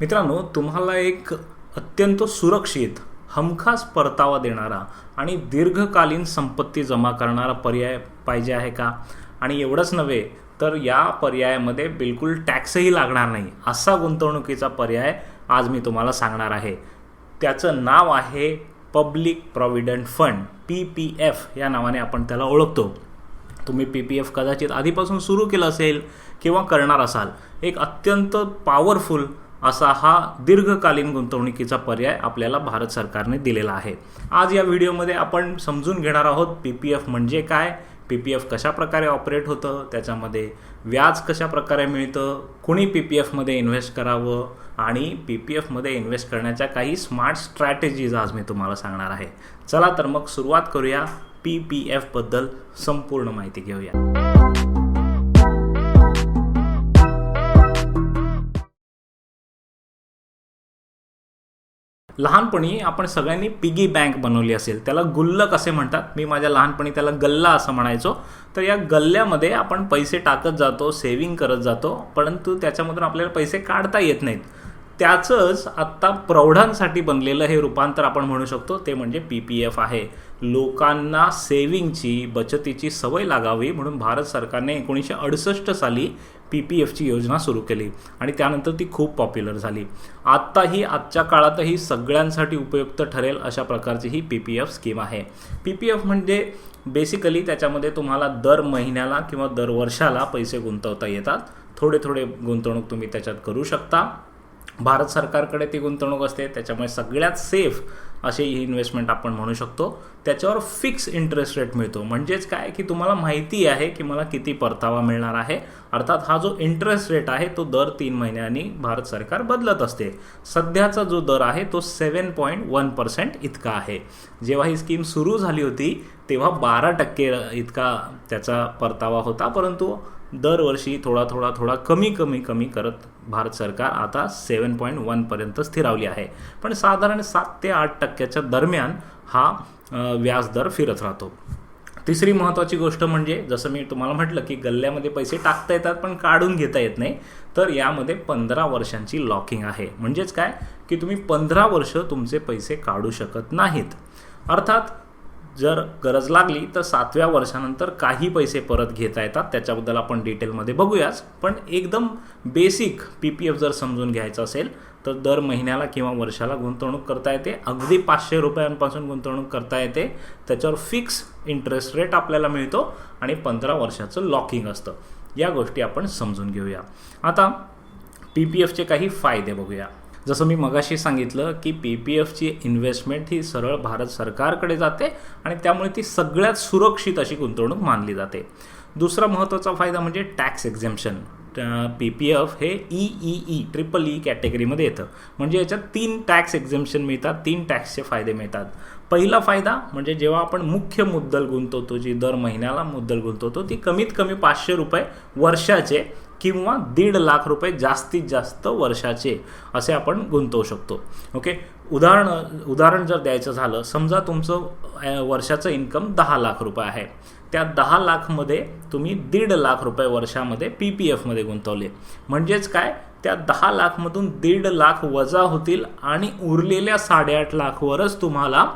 मित्रांनो तुम्हाला एक अत्यंत सुरक्षित हमखास परतावा देणारा आणि दीर्घकालीन संपत्ती जमा करणारा पर्याय पाहिजे आहे का? आणि एवढंच नव्हे तर या पर्यायामध्ये बिलकुल टॅक्सही लागणार नाही असा गुंतवणुकीचा पर्याय आज मी तुम्हाला सांगणार आहे. त्याचं नाव आहे public provident fund P P F या नावाने आपण त्याला ओळखतो. तुम्ही पी पी एफ कदाचित आधीपासून सुरू केलं असेल किंवा करणार असाल. एक अत्यंत पॉवरफुल असा हा दीर्घकालीन गुंतवणुकीचा पर्याय आपल्याला भारत सरकारने दिलेला आहे. आज या व्हिडिओमध्ये आपण समजून घेणार आहोत पी पी एफ म्हणजे काय पी पी एफ कशा प्रकारे ऑपरेट होतं त्याच्यामध्ये व्याज कशा प्रकारे मिळतं कुणी पी पी एफमध्ये इन्व्हेस्ट करावं आणि पी पी एफमध्ये इन्व्हेस्ट करण्याच्या काही स्मार्ट स्ट्रॅटेजीज आज मी तुम्हाला सांगणार आहे. चला तर मग सुरुवात करूया. पी पी एफबद्दल संपूर्ण माहिती घेऊया. लहानपणी आपण सगळ्यांनी पिगी बँक बनवली असेल. त्याला गुल्लक असे म्हणतात. मी माझ्या लहानपणी त्याला गल्ला असं म्हणायचो. तर या गल्ल्यामध्ये आपण पैसे टाकत जातो सेव्हिंग करत जातो. परंतु त्याच्यामधून आपल्याला पैसे काढता येत नाहीत. त्याचंच आत्ता प्रौढांसाठी बनलेलं हे रूपांतर आपण म्हणू शकतो ते म्हणजे पी पी एफ आहे. लोकांना सेव्हिंगची बचतीची सवय लागावी म्हणून भारत सरकारने एकोणीसशे अडुसष्ट साली पी पी एफची योजना सुरू केली आणि त्यानंतर ती खूप पॉप्युलर झाली. आत्ताही आजच्या काळातही सगळ्यांसाठी उपयुक्त ठरेल अशा प्रकारची ही पी पी एफ स्कीम आहे. पी पी एफ म्हणजे बेसिकली त्याच्यामध्ये तुम्हाला दर महिन्याला किंवा दर वर्षाला पैसे गुंतवता येतात. थोडे थोडे गुंतवणूक तुम्ही त्याच्यात करू शकता. भारत सरकारकडे ती गुंतवणूक असते त्याच्यामुळे सगळ्यात सेफ असे ही इन्व्हेस्टमेंट आपण म्हणू शकतो. त्याच्यावर फिक्स इंटरेस्ट रेट मिळतो. म्हणजेच काय? की तुम्हाला माहिती आहे की मला किती परतावा मिळणार आहे. अर्थात हा जो इंटरेस्ट रेट आहे तो दर तीन महिन्यांनी भारत सरकार बदलत असते. सध्याचा जो दर आहे तो सेवन पॉईंट वन पर्सेंट इतका आहे. जेव्हा ही स्कीम सुरू झाली होती तेव्हा बारा टक्के इतका त्याचा परतावा होता. परंतु दरवर्षी थोडा थोडा थोडा कमी कमी कमी करत भारत सरकार आता सेवन पॉईंट वनपर्यंत स्थिरावली आहे. पण साधारण सात ते आठ टक्क्याच्या दरम्यान हा व्याजदर फिरत राहतो. तिसरी महत्त्वाची गोष्ट म्हणजे जसं मी तुम्हाला म्हटलं की गल्ल्यामध्ये पैसे टाकता येतात पण काढून घेता येत नाही तर यामध्ये पंधरा वर्षांची लॉकिंग आहे. म्हणजेच काय? की तुम्ही पंधरा वर्ष तुमचे पैसे काढू शकत नाहीत. अर्थात जर गरज लागली तर सातव्या वर्षानंतर काही पैसे परत घेता येतात. त्याच्याबद्दल आपण डिटेलमध्ये बघूयाच. पण एकदम बेसिक पी पी एफ जर समजून घ्यायचं असेल तर दर महिन्याला किंवा वर्षाला गुंतवणूक करता येते. अगदी पाचशे रुपयांपासून गुंतवणूक करता येते. त्याच्यावर फिक्स इंटरेस्ट रेट आपल्याला मिळतो आणि पंधरा वर्षाचं लॉकिंग असतं. या गोष्टी आपण समजून घेऊया. आता पी पी एफचे काही फायदे बघूया. जसं मी मगाशी सांगितलं की पी पी एफची इन्व्हेस्टमेंट ही सरळ भारत सरकारकडे जाते आणि त्यामुळे ती सगळ्यात सुरक्षित अशी गुंतवणूक मानली जाते. दुसरा महत्त्वाचा फायदा म्हणजे tax exemption P P F हे E E E triple E कॅटेगरीमध्ये येतं. म्हणजे याच्यात तीन टॅक्स एक्झेम्पशन मिळतात तीन टॅक्सचे फायदे मिळतात. पहिला फायदा म्हणजे जेव्हा आपण मुख्य मुद्दल गुंतवतो जी दर महिन्याला मुद्दल गुंतवतो ती कमीत कमी पाचशे रुपये वर्षाचे. किंवा दीड लाख रुपये जास्तीत जास्त वर्षाचे असे आपण गुंतवू शकतो. ओके? उदाहरण उदाहरण जर द्यायचं झालं समजा तुमचं वर्षाचं इन्कम दहा लाख रुपये आहे. त्या दहा लाखमध्ये तुम्ही दीड लाख रुपये वर्षामध्ये पी पी एफमध्ये गुंतवले. म्हणजेच काय? त्या दहा लाखमधून दीड लाख वजा होतील आणि उरलेल्या साडेआठ लाखवरच तुम्हाला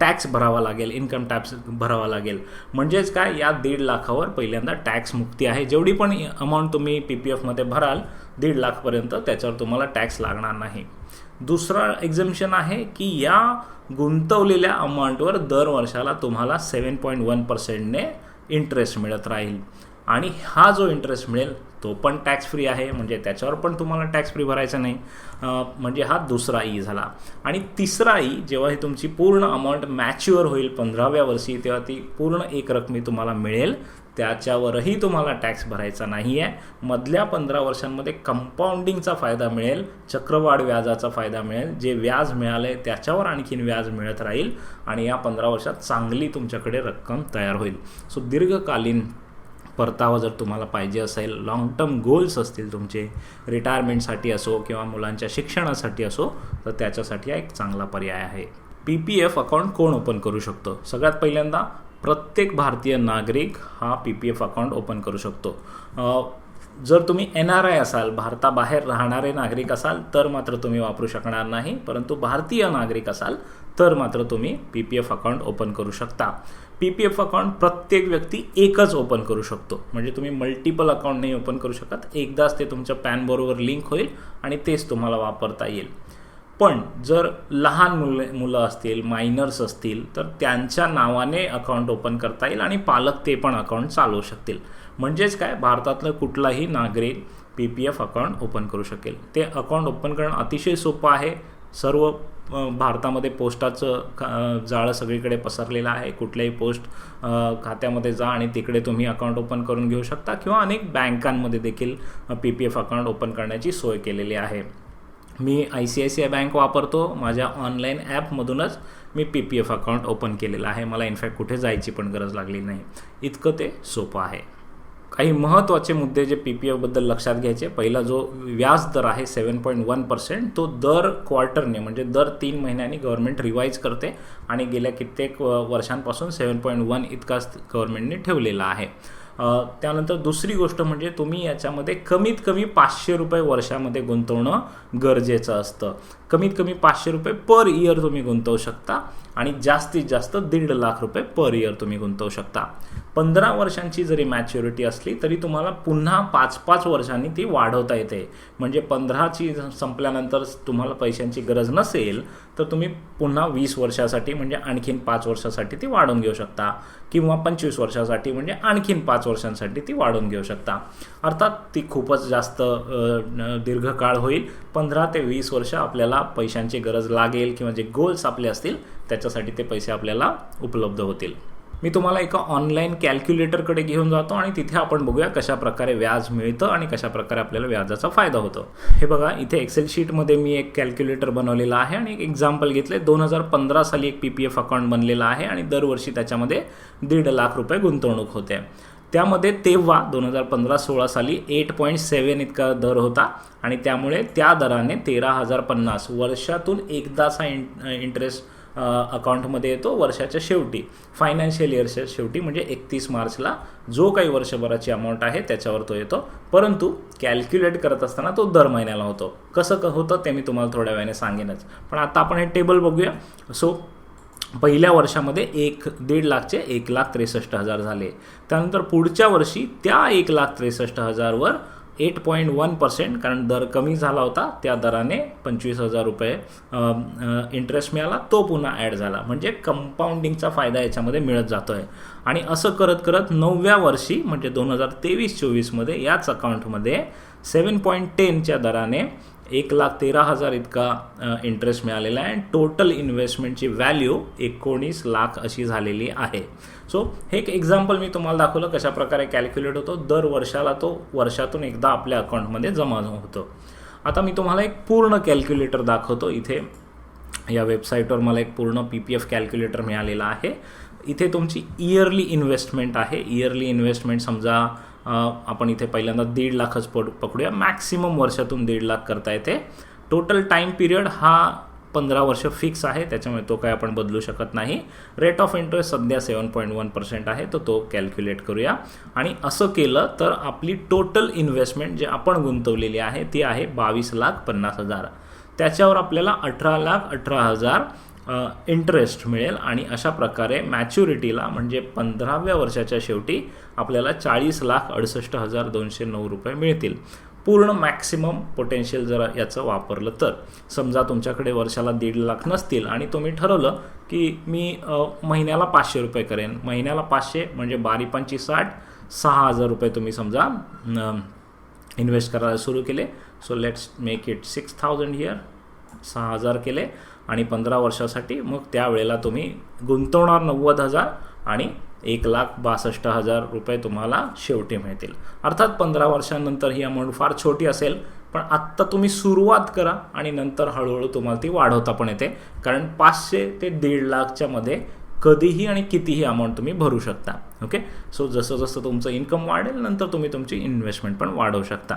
टॅक्स भरावा लागेल इन्कम टॅक्स भरावा लागेल. म्हणजेच काय या दीड लाखावर पहिल्यांदा टॅक्स मुक्ती आहे. जेवढी पण अमाऊंट तुम्ही पी पी एफमध्ये भराल दीड लाखपर्यंत त्याच्यावर तुम्हाला टॅक्स लागणार नाही. दुसरा एक्झम्शन आहे की या गुंतवलेल्या अमाऊंटवर दर वर्षाला तुम्हाला सेवन पॉईंट वन पर्सेंटने इंटरेस्ट मिळत राहील. आणि हा जो इंटरेस्ट मिळेल तो पण टॅक्स फ्री आहे. म्हणजे त्याच्यावर पण तुम्हाला टॅक्स फ्री भरायचा नाही. म्हणजे हा दुसरा ई झाला. आणि तिसरा ई जेव्हा ही तुमची पूर्ण अमाऊंट मॅच्युअर होईल पंधराव्या वर्षी तेव्हा ती पूर्ण एक रकमी तुम्हाला मिळेल. त्याच्यावरही तुम्हाला टॅक्स भरायचा नाही आहे मधल्या पंधरा वर्षांमध्ये कंपाऊंडिंगचा फायदा मिळेल. चक्रवाढ व्याजाचा फायदा मिळेल. जे व्याज मिळालं आहे त्याच्यावर आणखीन व्याज मिळत राहील. आणि या पंधरा वर्षात चांगली तुमच्याकडे रक्कम तयार होईल. सो दीर्घकालीन परतावा जर तुम्हाला पाहिजे असेल लाँग टर्म गोल्स असतील तुमचे रिटायरमेंटसाठी असो किंवा मुलांच्या शिक्षणासाठी असो तर त्याच्यासाठी हा एक चांगला पर्याय आहे. पी पी एफ अकाउंट कोण ओपन करू शकतो? सगळ्यात पहिल्यांदा प्रत्येक भारतीय नागरिक हा P P F account open करू शकतो. जर तुम्ही एन आर आय असाल भारताबाहेर राहणारे नागरिक असाल तर मात्र तुम्ही वापरू शकणार नाही. परंतु भारतीय नागरिक असाल तर मात्र तुम्ही P P F account open करू शकता. पी पी एफ अकाउंट प्रत्येक व्यक्ती एकच ओपन करू शकतो. म्हणजे तुम्ही मल्टिपल अकाउंट नाही ओपन करू शकत. एकदाच ते तुमच्या पॅनबरोबर लिंक होईल आणि तेच तुम्हाला वापरता येईल. पण जर लहान मुले मुलं असतील मायनर्स असतील तर त्यांच्या नावाने अकाउंट ओपन करता येईल आणि पालक ते पण अकाउंट चालवू शकतील. म्हणजेच काय? भारतातलं कुठलाही नागरिक P P F account open करू शकेल. ते अकाउंट ओपन करणं अतिशय सोपं आहे. सर्व भारतामध्ये पोस्टाचं जाळं सगळीकडे पसरलेलं आहे. कुठल्याही पोस्ट खात्यामध्ये जा आणि तिकडे तुम्ही अकाउंट ओपन करून घेऊ शकता किंवा अनेक बँकांमध्ये देखील P P F account open करण्याची सोय केलेली आहे. मी I C I C I bank वापरतो. माझ्या ऑनलाईन ॲपमधूनच मी P P F account open केलेलं आहे. मला इनफॅक्ट कुठे जायची पण गरज लागली नाही. इतकं ते सोपं आहे. काही महत्त्वाचे मुद्दे जे पी पी एफबद्दल लक्षात घ्यायचे पहिला जो व्याज दर आहे सेवन पॉईंट वन पर्सेंट तो दर क्वार्टरने म्हणजे दर तीन महिन्यांनी गव्हर्नमेंट रिवाईज करते आणि गेल्या कित्येक वर्षांपासून सेवन पॉईंट वन इतकाच गव्हर्नमेंटने ठेवलेला आहे. त्यानंतर दुसरी गोष्ट म्हणजे तुम्ही याच्यामध्ये कमीत कमी पाचशे रुपये वर्षामध्ये गुंतवणं गरजेचं असतं. कमीत कमी पाचशे रुपये पर इयर तुम्ही गुंतवू शकता. आणि जास्तीत जास्त दीड लाख रुपये पर इयर तुम्ही गुंतवू शकता. पंधरा वर्षांची जरी मॅच्युरिटी असली तरी तुम्हाला पुन्हा पाच पाच वर्षांनी ती वाढवता येते. म्हणजे पंधराची संपल्यानंतर तुम्हाला पैशांची गरज नसेल तर तुम्ही पुन्हा वीस वर्षासाठी म्हणजे आणखीन पाच वर्षासाठी ती वाढवून घेऊ शकता. किंवा पंचवीस वर्षासाठी म्हणजे आणखीन पाच वर्षांसाठी ती वाढवून घेऊ शकता. अर्थात ती खूपच जास्त दीर्घकाळ होईल. पंधरा ते वीस वर्ष आपल्याला पैशांची गरज लागेल किंवा जे गोल्स आपले असतील त्याच्यासाठी ते पैसे आपल्याला उपलब्ध होतील. मी तुम्हाला एका ऑनलाईन कॅल्क्युलेटरकडे घेऊन जातो आणि तिथे आपण बघूया कशा प्रकारे व्याज मिळतं आणि कशा प्रकारे आपल्याला व्याजाचा फायदा होतो. हे बघा इथे एक्सेल शीटमध्ये मी एक कॅल्क्युलेटर बनवलेला आहे आणि एक एक्झाम्पल घेतले दोन हजार पंधरा साली एक पी पी एफ अकाउंट बनलेला आहे आणि दरवर्षी त्याच्यामध्ये दीड लाख रुपये गुंतवणूक होते. त्यामध्ये तेव्हा दोन हजार पंधरा सोळा साली एट पॉईंट सेवन इतका दर होता आणि त्यामुळे त्या दराने तेरा हजार पन्नास वर्षातून एकदाचा इंटरेस्ट अकाउंटमध्ये येतो वर्षाच्या शेवटी. फायनान्शियल इयरच्या शेवटी म्हणजे एकतीस मार्चला जो काही वर्षभराची अमाऊंट आहे त्याच्यावर तो येतो. परंतु कॅल्क्युलेट करत असताना तो दर महिन्याला होतो. कसं क होतं ते मी तुम्हाला थोड्या वेळाने सांगेनच. पण आता आपण हे टेबल बघूया. सो पहिल्या वर्षामध्ये एक दीड लाखचे एक लाख त्रेसष्ट हजार झाले. त्यानंतर पुढच्या वर्षी त्या एक लाख त्रेसष्ट हजारवर एट पॉईंट वन पर्सेंट कारण दर कमी झाला होता त्या दराने पंचवीस हजार रुपये इंटरेस्ट मिळाला तो पुन्हा ॲड झाला. म्हणजे कंपाऊंडिंगचा फायदा याच्यामध्ये मिळत जातो आहे आणि असं करत करत नवव्या वर्षी म्हणजे दोन हजार तेवीस चोवीसमध्ये याच अकाउंटमध्ये सेवन पॉईंट टेनच्या दराने एक लाख तेरा हजार इतका इंटरेस्ट मिळालेला आहे. आणि टोटल इन्व्हेस्टमेंटची व्हॅल्यू एकोणीस लाख अशी झालेली आहे. सो हे एक एक्झाम्पल मी तुम्हाला दाखवलं कशाप्रकारे कॅल्क्युलेट होतो. दर वर्षाला तो वर्षातून एकदा आपल्या अकाउंटमध्ये जमा होतो. आता मी तुम्हाला एक पूर्ण कॅल्क्युलेटर दाखवतो. इथे या वेबसाईटवर मला एक पूर्ण पी पी एफ कॅल्क्युलेटर मिळालेला आहे. इथे तुमची इयरली इन्व्हेस्टमेंट आहे. इयरली इन्व्हेस्टमेंट समजा आपण इथे पहिल्यांदा दीड लाखच पड पकडूया. मॅक्सिमम वर्षातून दीड लाख करता येते. टोटल टाईम पिरियड हा पंधरा वर्ष फिक्स आहे त्याच्यामुळे तो काय आपण बदलू शकत नाही. रेट ऑफ इंटरेस्ट सध्या सेवन पॉईंट वन पर्सेंट आहे तर तो कॅल्क्युलेट करूया. आणि असं केलं तर आपली टोटल इन्व्हेस्टमेंट जे आपण गुंतवलेली आहे ती आहे बावीस लाख पन्नास हजार. त्याच्यावर आपल्याला अठरा लाख अठरा हजार इंटरेस्ट मिळेल आणि अशा प्रकारे मॅच्युरिटीला म्हणजे पंधराव्या वर्षाच्या शेवटी आपल्याला चाळीस लाख अडुसष्ट हजार दोनशे नऊ रुपये मिळतील. पूर्ण मॅक्सिमम पोटेन्शियल जर याचं वापरलं तर. समजा तुमच्याकडे वर्षाला दीड लाख नसतील आणि तुम्ही ठरवलं की मी महिन्याला पाचशे रुपये करेन. महिन्याला पाचशे म्हणजे बारी पंची साठ सहा हजार रुपये तुम्ही समजा इन्व्हेस्ट करायला सुरू केले. So let's make it six thousand here सहा हजार केले आणि पंधरा वर्षासाठी मग त्यावेळेला तुम्ही गुंतवणार नव्वद हजार आणि एक लाख बासष्ट हजार रुपये तुम्हाला शेवटी मिळतील. अर्थात पंधरा वर्षांनंतर ही अमाऊंट फार छोटी असेल पण आत्ता तुम्ही सुरुवात करा आणि नंतर हळूहळू तुम्हाला ती वाढवता पण येते. कारण पाचशे ते दीड लाखच्या मध्ये कधीही आणि कितीही अमाऊंट तुम्ही भरू शकता. ओके सो जसं जसं तुमचं इन्कम वाढेल नंतर तुम्ही तुमची इन्व्हेस्टमेंट पण वाढवू शकता.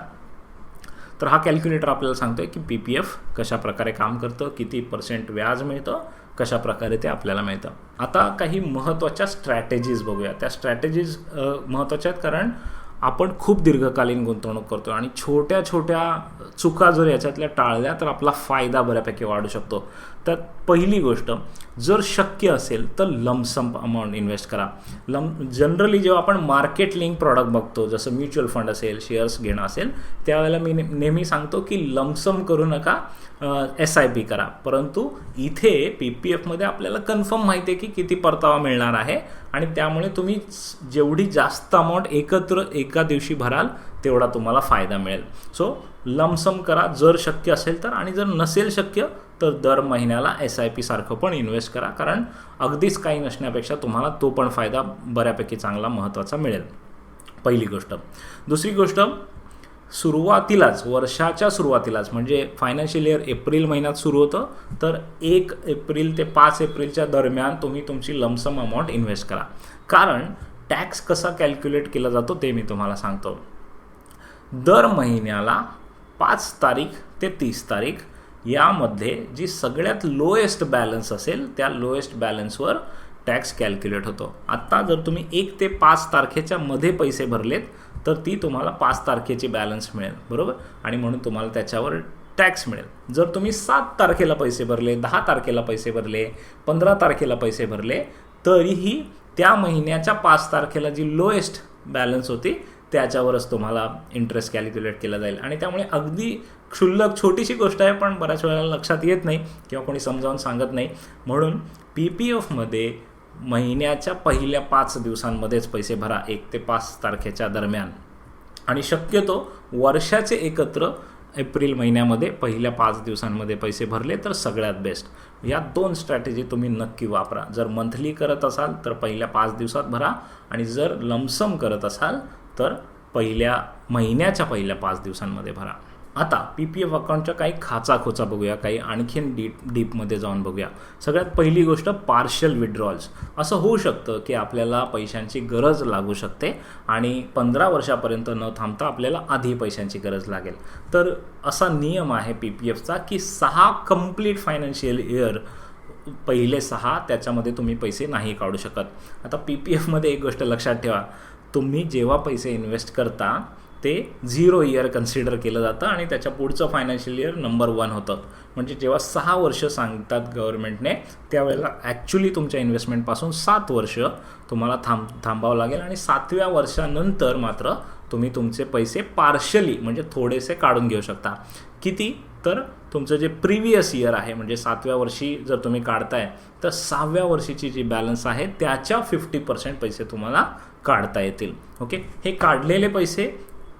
तर हा कॅल्क्युलेटर आपल्याला सांगतो आहे की पी पी एफ कशाप्रकारे काम करतं किती पर्सेंट व्याज मिळतं कशा प्रकारे ते आपल्याला मिळतं. आता काही महत्त्वाच्या स्ट्रॅटेजीज बघूया. त्या स्ट्रॅटेजीज महत्त्वाच्या आहेत कारण आपण खूप दीर्घकालीन गुंतवणूक करतो आणि छोट्या छोट्या चुका जर याच्यातल्या टाळल्या तर आपला फायदा बऱ्यापैकी वाढू शकतो. तर पहिली गोष्ट जर शक्य असेल तर लमसम अमाऊंट इन्व्हेस्ट करा. लम जनरली जेव्हा आपण मार्केट लिंक प्रॉडक्ट बघतो जसं म्युच्युअल फंड असेल शेअर्स घेणं असेल त्यावेळेला मी ने- नेहमी सांगतो की लमसम करू नका एस आय पी करा. परंतु इथे पी पी एफमध्ये आपल्याला कन्फर्म माहिती आहे की किती परतावा मिळणार आहे आणि त्यामुळे तुम्ही जेवढी जास्त अमाऊंट एकत्र एका दिवशी भराल तेवढा तुम्हाला फायदा मिळेल. सो लमसम करा. जर शक्य असेल तर आणि जर नसेल शक्य तर दर महिन्याला एस आय पी सारखं पण इन्व्हेस्ट करा. कारण अगदीच काही नसण्यापेक्षा तुम्हाला तो पण फायदा बऱ्यापैकी चांगला महत्त्वाचा मिळेल. पहिली गोष्ट. दुसरी गोष्ट सुरुवातीलाच वर्षाच्या सुरुवातीलाच म्हणजे फायनान्शियल इयर एप्रिल महिन्यात सुरू होतं तर एक एप्रिल ते पाच एप्रिलच्या दरम्यान तुम्ही तुमची लमसम अमाऊंट इन्व्हेस्ट करा. कारण टॅक्स कसा कॅल्क्युलेट केला जातो ते मी तुम्हाला सांगतो. दर महिन्याला पाच तारीख ते तीस तारीख यामध्ये जी सगळ्यात लोएस्ट बॅलन्स असेल त्या लोएस्ट बॅलन्सवर टॅक्स कॅल्क्युलेट होतो. आत्ता जर तुम्ही एक ते पाच तारखेच्या मध्ये पैसे भरलेत तर ती तुम्हाला पाच तारखेची बॅलन्स मिळेल बरोबर? आणि म्हणून तुम्हाला त्याच्यावर टॅक्स मिळेल. जर तुम्ही सात तारखेला पैसे भरले दहा तारखेला पैसे भरले पंधरा तारखेला पैसे भरले तरीही त्या महिन्याच्या पाच तारखेला जी लोएस्ट बॅलन्स होती त्याच्यावरच तुम्हाला इंटरेस्ट कॅल्क्युलेट केला जाईल. आणि त्यामुळे अगदी क्षुल्लक छोटीशी गोष्ट आहे पण बऱ्याच वेळेला लक्षात येत नाही किंवा कोणी समजावून सांगत नाही. म्हणून पी पी एफमध्ये महिन्याच्या पहिल्या पाच दिवसांमध्येच पैसे भरा एक ते पाच तारखेच्या दरम्यान. आणि शक्यतो वर्षाचे एकत्र एप्रिल महिन्यामध्ये पहिल्या पाच दिवसांमध्ये पैसे भरले तर सगळ्यात बेस्ट या दोन स्ट्रॅटेजी तुम्ही नक्की वापरा. जर मंथली करत असाल तर पहिल्या पाच दिवसात भरा आणि जर लमसम करत असाल तर पहिल्या महिन्याच्या पहिल्या पाच दिवसांमध्ये भरा. आता पी पी एफ अकाउंटच्या काही खाचाखोचा बघूया काही आणखीन डीप डीपमध्ये जाऊन बघूया. सगळ्यात पहिली गोष्ट पार्शल विड्रॉल्स असं होऊ शकतं की आपल्याला पैशांची गरज लागू शकते आणि पंधरा वर्षापर्यंत न थांबता आपल्याला आधी पैशांची गरज लागेल. तर असा नियम आहे पी पी एफचा की सहा कंप्लीट फायनान्शियल इयर पहिले सहा त्याच्यामध्ये तुम्ही पैसे नाही काढू शकत. आता पी पी एफमध्ये एक गोष्ट लक्षात ठेवा. तुम्ही जेव्हा पैसे इन्व्हेस्ट करता ते झिरो इयर कन्सिडर केलं जातं आणि त्याच्या पुढचं फायनान्शियल इयर नंबर वन होतं. म्हणजे जेव्हा सहा वर्ष सांगतात गव्हर्नमेंटने त्यावेळेला ॲक्च्युली तुमच्या इन्व्हेस्टमेंटपासून सात वर्ष तुम्हाला थांब थांबावं लागेल आणि सातव्या वर्षानंतर मात्र तुम्ही तुमचे पैसे पार्शली म्हणजे थोडेसे काढून घेऊ शकता. किती? तर तुमचं जे प्रिव्हियस इयर आहे म्हणजे सातव्या वर्षी जर तुम्ही काढताय तर सहाव्या वर्षीची जी बॅलन्स आहे त्याच्या फिफ्टी पर्सेंट पैसे तुम्हाला काढता येतील. ओके हे काढलेले पैसे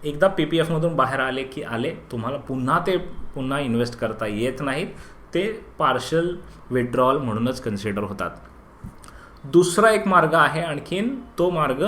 एकदा पी पी एफमधून बाहेर आले की आले तुम्हाला पुन्हा ते पुन्हा इन्व्हेस्ट करता येत नाहीत. ते पार्शल विड्रॉल म्हणूनच कन्सिडर होतात. दुसरा एक मार्ग आहे आणखीन तो मार्ग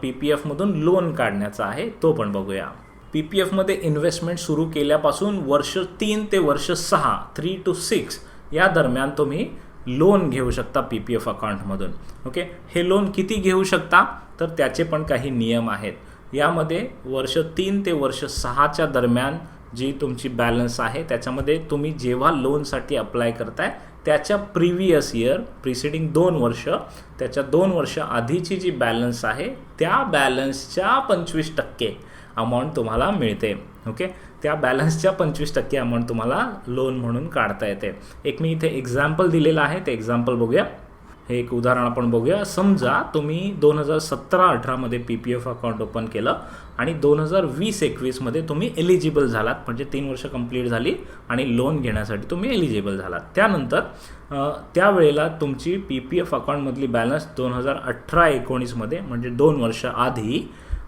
पी पी एफमधून लोन काढण्याचा आहे तो पण बघूया. पी पी एफमध्ये इन्व्हेस्टमेंट सुरू केल्यापासून वर्ष तीन ते वर्ष सहा थ्री टू सिक्स या दरम्यान तुम्ही लोन घेऊ शकता पी पी एफ अकाउंटमधून ओके हे लोन किती घेऊ शकता? तर त्याचे पण काही नियम आहेत. यामध्ये वर्ष तीन ते वर्ष सहाच्या दरम्यान जी तुमची बॅलन्स आहे त्याच्यामध्ये तुम्ही जेव्हा लोनसाठी अप्लाय करताय त्याच्या प्रिव्हियस इयर प्रिसिडिंग दोन वर्ष त्याच्या दोन वर्ष आधीची जी बॅलन्स आहे त्या बॅलन्सच्या पंचवीस टक्के अमाऊंट तुम्हाला मिळते. ओके त्या बॅलन्सच्या पंचवीस टक्के अमाऊंट तुम्हाला लोन म्हणून काढता येते. एक मी इथे एक्झाम्पल दिलेलं आहे ते एक्झाम्पल बघूया. हे एक उदाहरण आपण बघूया. समजा तुम्ही दोन हजार सतरा अठरामध्ये P P F account open केलं आणि दोन हजार वीस एकवीसमध्ये तुम्ही एलिजिबल झालात. म्हणजे तीन वर्ष कंप्लीट झाली आणि लोन घेण्यासाठी तुम्ही एलिजिबल झालात. त्यानंतर त्यावेळेला तुमची पी पी एफ अकाउंटमधली बॅलन्स दोन हजार अठरा एकोणीसमध्ये म्हणजे दोन वर्ष आधी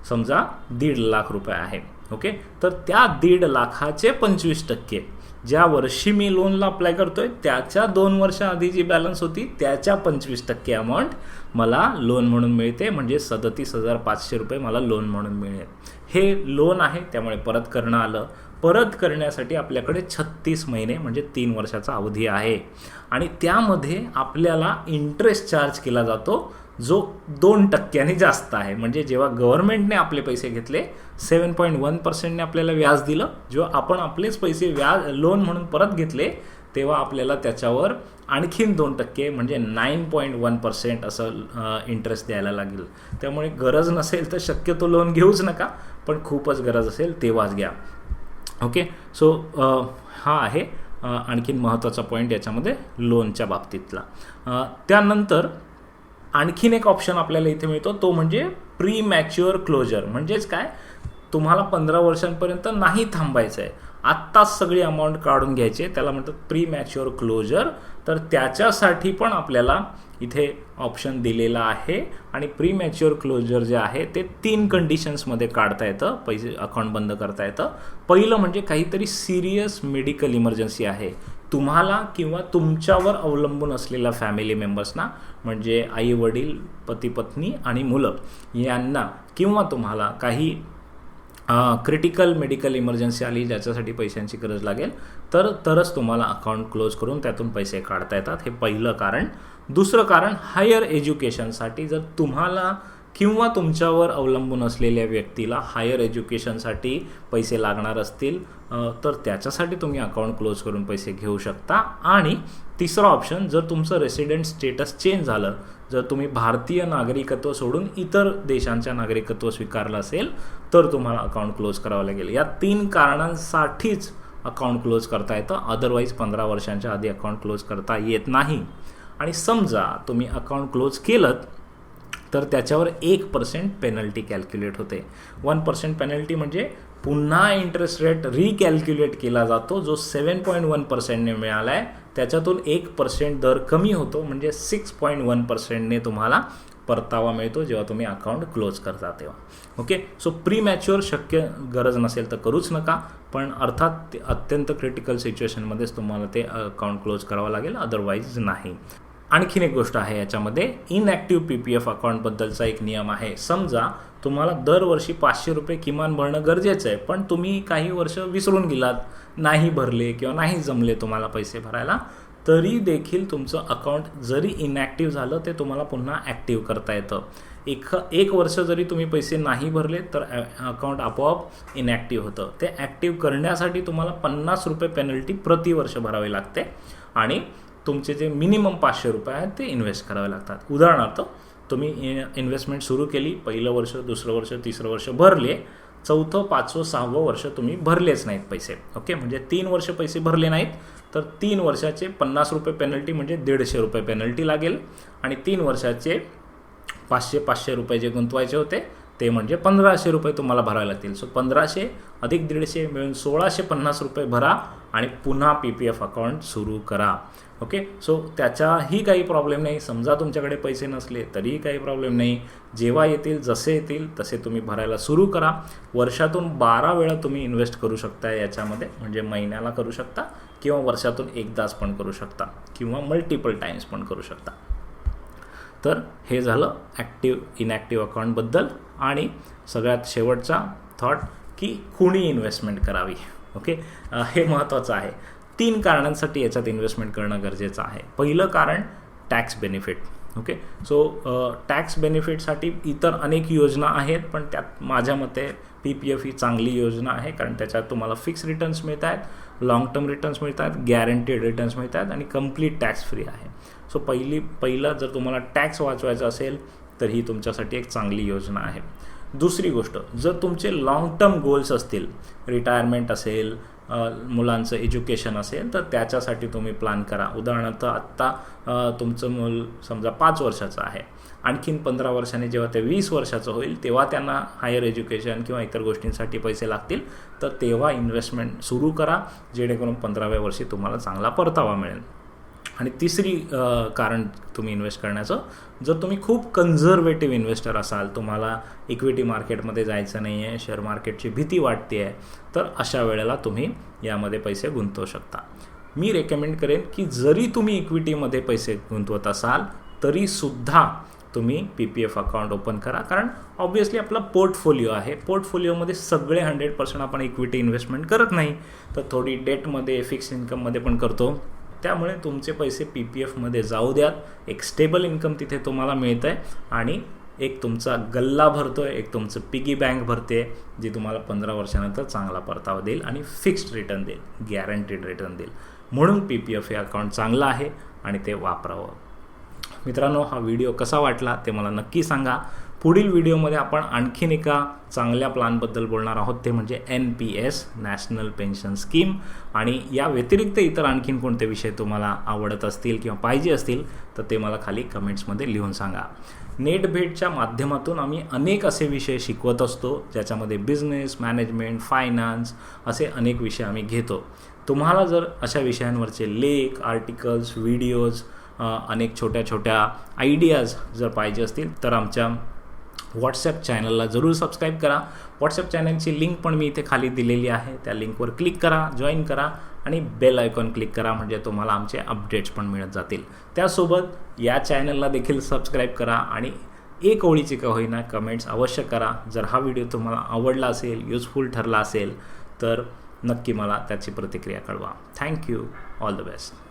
समजा दीड लाख रुपये आहे. ओके? तर त्या दीड लाखाचे पंचवीस टक्के ज्या वर्षी मी लोनला अप्लाय करतोय त्याच्या दोन वर्षाआधी जी बॅलन्स होती त्याच्या पंचवीस टक्के अमाऊंट मला लोन म्हणून मिळते. म्हणजे सदतीस हजार पाचशे रुपये मला लोन म्हणून मिळेल. हे लोन आहे त्यामुळे परत करणं आलं. परत करण्यासाठी आपल्याकडे छत्तीस महिने म्हणजे तीन वर्षाचा अवधी आहे. आणि त्यामध्ये आपल्याला इंटरेस्ट चार्ज केला जातो जो दोन टक्क्याने जास्त आहे. म्हणजे जेव्हा गव्हर्नमेंटने आपले पैसे घेतले सेवन पॉईंट वन पर्सेंटने आपल्याला व्याज दिलं. जेव्हा आपण आपलेच पैसे व्याज लोन म्हणून परत घेतले तेव्हा आपल्याला त्याच्यावर आणखीन दोन टक्के म्हणजे नाईन पॉईंट वन पर्सेंट असं इंटरेस्ट द्यायला लागेल. त्यामुळे गरज नसेल तर शक्यतो लोन घेऊच नका पण खूपच गरज असेल तेव्हाच घ्या. ओके सो हा आहे आणखीन महत्त्वाचा पॉईंट याच्यामध्ये लोनच्या बाबतीतला. त्यानंतर आणखीन एक ऑप्शन आपल्याला इथे मिळतो तो म्हणजे प्री मॅच्युअर क्लोजर म्हणजेच काय? तुम्हाला पंधरा वर्षांपर्यंत नाही थांबायचं आहे आत्ताच सगळी अमाऊंट काढून घ्यायची त्याला म्हणतात प्री मॅच्युअर क्लोजर तर त्याच्यासाठी पण आपल्याला इथे ऑप्शन दिलेला आहे. आणि प्री मॅच्युअर क्लोजर जे आहे ते तीन कंडिशन्समध्ये काढता येतं. पैसे अकाउंट बंद करता येतं. पहिलं म्हणजे काहीतरी सिरियस मेडिकल इमर्जन्सी आहे. तुम्हाला किंवा तुमच्यावर अवलंबून असलेल्या फॅमिली मेंबर्सना म्हणजे आई वडील पती पत्नी आणि मुलं यांना किंवा तुम्हाला काही क्रिटिकल मेडिकल इमर्जन्सी आली ज्याच्यासाठी पैशांची गरज लागेल तर तरच तुम्हाला अकाउंट क्लोज करून त्यातून पैसे काढता येतात. हे पहिलं कारण. दुसरं कारण हायर एज्युकेशनसाठी जर तुम्हाला किंवा तुमच्यावर अवलंबून असलेल्या व्यक्तीला हायर एज्युकेशनसाठी पैसे लागणार असतील तर त्याच्यासाठी तुम्ही अकाउंट क्लोज करून पैसे घेऊ शकता. आणि तिसरं ऑप्शन जर तुमचं रेसिडेंट स्टेटस चेंज झालं जर तुम्ही भारतीय नागरिकत्व सोडून इतर देशांच्या नागरिकत्व स्वीकारलं असेल तर तुम्हाला अकाउंट क्लोज करावं लागेल. या तीन कारणांसाठीच अकाउंट क्लोज करता येतं. अदरवाईज पंधरा वर्षांच्या आधी अकाउंट क्लोज करता येत नाही. आणि समजा तुम्ही अकाउंट क्लोज केलं तर त्याच्यावर एक पर्सेंट पेनल्टी कॅल्क्युलेट होते. वन पर्सेंट पेनल्टी म्हणजे पुन्हा इंटरेस्ट रेट रिकॅल्क्युलेट केला जातो जो सेवन पॉईंट वन पर्सेंटने मिळाला आहे त्याच्यातून एक पर्सेंट दर कमी होतो म्हणजे सिक्स पॉईंट वन पर्सेंटने तुम्हाला परतावा मिळतो जेव्हा तुम्ही अकाउंट क्लोज करता तेव्हा. ओके सो प्री मॅच्युअर शक्य गरज नसेल तर करूच नका पण अर्थात अत्यंत क्रिटिकल सिच्युएशनमध्येच तुम्हाला ते अकाउंट क्लोज करावं लागेल अदरवाईज नाही. आणखीन एक गोष्ट आहे याच्यामध्ये. इनॲक्टिव्ह पी पी एफ अकाउंटबद्दलचा एक नियम आहे. समजा तुम्हाला दरवर्षी पाचशे रुपये किमान भरणं गरजेचं आहे पण तुम्ही काही वर्ष विसरून गेलात नाही भरले किंवा नाही जमले तुम्हाला पैसे भरायला तरी देखील तुमचं अकाउंट जरी इनॲक्टिव्ह झालं ते तुम्हाला पुन्हा ॲक्टिव्ह करता येतं. एक एक वर्ष जरी तुम्ही पैसे नाही भरले तर अकाउंट आपोआप इनॲक्टिव्ह होतं. ते ॲक्टिव्ह करण्यासाठी तुम्हाला पन्नास रुपये पेनल्टी प्रतिवर्ष भरावी लागते. आणि तुमचे जे मिनिमम पाचशे रुपये आहेत ते इन्व्हेस्ट करावे लागतात. उदाहरणार्थ तुम्ही इन्व्हेस्टमेंट सुरू केली पहिलं वर्ष दुसरं वर्ष तिसरं वर्ष भरले चौथं पाचवं सहावं वर्ष तुम्ही भरलेच नाहीत पैसे. ओके? म्हणजे तीन वर्ष पैसे भरले नाहीत तर तीन वर्षाचे पन्नास रुपये पेनल्टी म्हणजे दीडशे रुपये पेनल्टी लागेल आणि तीन वर्षाचे पाचशे पाचशे रुपये जे गुंतवायचे होते ते म्हणजे पंधराशे रुपये तुम्हाला भरावे लागतील. सो पंधराशे अधिक दीडशे मिळून सोळाशे पन्नास रुपये भरा आणि पुन्हा पी पी एफ अकाउंट सुरू करा. ओके सो त्याचाही काही प्रॉब्लेम नाही. समजा तुमच्याकडे पैसे नसले तरीही काही प्रॉब्लेम नाही. जेव्हा येतील जसे येतील तसे तुम्ही भरायला सुरू करा. वर्षातून बारा वेळा तुम्ही इन्व्हेस्ट करू शकता याच्यामध्ये. म्हणजे महिन्याला करू शकता किंवा वर्षातून एकदाच पण करू शकता किंवा मल्टिपल टाईम्स पण करू शकता. तर हे झालं ॲक्टिव्ह इनॲक्टिव्ह अकाउंटबद्दल आणि सगळ्यात शेवटचा थॉट की कुणी इन्व्हेस्टमेंट करावी. ओके? हे महत्त्वाचं आहे. तीन कारणांसाठी याच्यात इन्व्हेस्टमेंट करणं गरजेचं आहे. पहिलं कारण tax benefit okay? So tax बेनिफिटसाठी इतर अनेक योजना आहेत पण त्यात माझ्या मते पी पी एफ ही चांगली योजना आहे कारण त्याच्यात तुम्हाला फिक्स रिटर्न्स मिळत आहेत लाँग टर्म रिटर्न्स मिळत आहेत गॅरंटीड रिटर्न्स मिळत आहेत आणि कंप्लीट टॅक्स फ्री आहे. सो पहिली पहिला जर तुम्हाला टॅक्स वाचवायचा असेल तर ही तुमच्यासाठी एक चांगली योजना आहे. दुसरी गोष्ट जर तुमचे लाँग टर्म गोल्स असतील रिटायरमेंट असेल मुलांचं एज्युकेशन असेल तर त्याच्यासाठी तुम्ही प्लॅन करा. उदाहरणार्थ आत्ता तुमचं मूल समजा पाच वर्षाचं आहे. आणखीन पंधरा वर्षाने जेव्हा ते वीस वर्षाचं होईल तेव्हा त्यांना हायर एज्युकेशन किंवा इतर गोष्टींसाठी पैसे लागतील. तर तेव्हा इन्व्हेस्टमेंट सुरू करा जेणेकरून पंधराव्या वर्षी तुम्हाला चांगला परतावा मिळेल. आणि तिसरी कारण तुम्ही इन्व्हेस्ट करण्याचं जर तुम्ही खूप कन्झर्वेटिव्ह इन्व्हेस्टर असाल तुम्हाला इक्विटी मार्केटमध्ये जायचं नाही आहे शेअर मार्केटची भीती वाटते आहे तर अशा वेळेला तुम्ही यामध्ये पैसे गुंतवू शकता. मी रेकमेंड करेन की जरी तुम्ही इक्विटीमध्ये पैसे गुंतवत असाल तरीसुद्धा तुम्ही P P F account open करा. कारण ऑब्व्हियसली आपला पोर्टफोलिओ आहे. पोर्टफोलिओमध्ये सगळे हंड्रेड पर्सेंट आपण इक्विटी इन्व्हेस्टमेंट करत नाही. तर थोडी डेटमध्ये फिक्स इन्कममध्ये पण करतो. त्यामुळे तुमचे पैसे पी पी एफमध्ये जाऊ द्यात. एक स्टेबल इन्कम तिथे तुम्हाला मिळतं आहे आणि एक तुमचा गल्ला भरतो आहे एक तुमचं पिगी बँक भरते जी तुम्हाला पंधरा वर्षानंतर चांगला परतावा देईल आणि फिक्स्ड रिटर्न देईल. गॅरंटीड रिटर्न देईल. म्हणून पी पी एफ हे अकाउंट चांगलं आहे आणि ते वापरावं. मित्रांनो हा व्हिडिओ कसा वाटला ते मला नक्की सांगा. पुढील व्हिडिओमध्ये आपण आणखीन एका चांगल्या प्लानबद्दल बोलणार आहोत. ते म्हणजे N P S national pension scheme आणि या व्यतिरिक्त इतर आणखीन कोणते विषय तुम्हाला आवडत असतील किंवा पाहिजे असतील तर ते मला खाली कमेंट्समध्ये लिहून सांगा. नेट भेटच्या माध्यमातून आम्ही अनेक असे विषय शिकवत असतो ज्याच्यामध्ये बिझनेस मॅनेजमेंट फायनान्स असे अनेक विषय आम्ही घेतो. तुम्हाला जर अशा विषयांवरचे लेख आर्टिकल्स व्हिडिओज अनेक छोट्या छोट्या आयडियाज जर पाहिजे असतील तर आमच्या व्हॉट्सअप चॅनलला जरूर सबस्क्राईब करा. व्हॉट्सअप चॅनलची लिंक पण मी इथे खाली दिलेली आहे. त्या लिंकवर क्लिक करा जॉईन करा आणि बेल आयकॉन क्लिक करा म्हणजे तुम्हाला आमचे अपडेट्स पण मिळत जातील. त्यासोबत या चॅनलला देखील सबस्क्राईब करा आणि एक ओळीची का होईना कमेंट्स अवश्य करा. जर हा व्हिडिओ तुम्हाला आवडला असेल युजफुल ठरला असेल तर नक्की मला त्याची प्रतिक्रिया कळवा. Thank you all the best